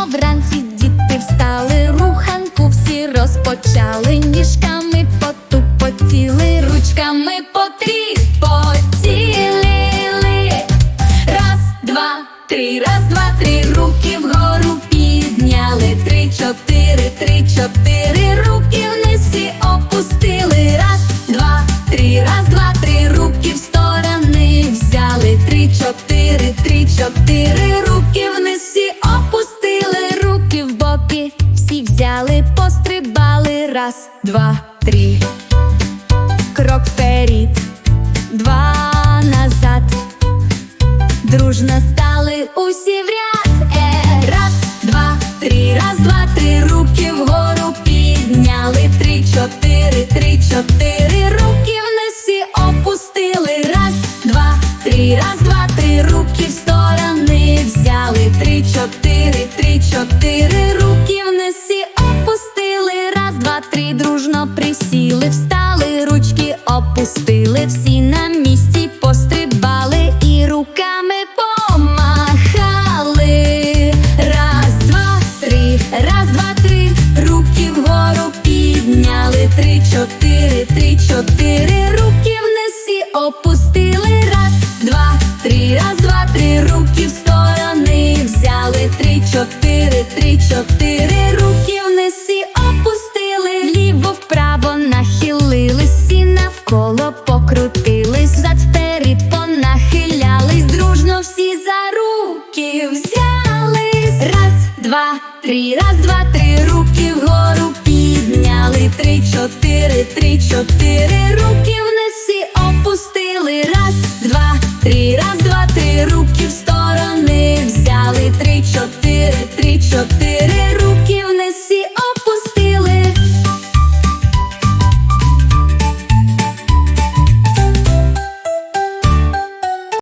Рано вранці діти встали, руханку всі розпочали, ніжками потупотіли, ручками потріпотіли. Раз, два, три, раз, два, три, руки вгору підняли. Три, чотири, всі пострибали. Раз, два, три. Крок вперед, два назад. Дружно стали усі в ряд. Е, раз, два, три, раз, два, три, руки вгору підняли. Три, чотири, три, чотири, опустили. Два, три, дружно присіли, встали, ручки опустили, всі на місці пострибали і руками помахали. Раз, два, три, раз, два, три, руки вгору підняли. Три, чотири, три, чотири, руки вниз всі опустили. Раз, два, три, раз, два, три, руки в сторони взяли. Три, чотири, три, чотири, навколо покрутились, зад вперед понахилялись, дружно всі за руки взялись. Раз, два, три, раз, два, три, руки вгору підняли. Три, чотири, три, чотири руки вниз і опустили. Раз, два, три, раз, два, три, руки в сторони взяли. Три, чотири.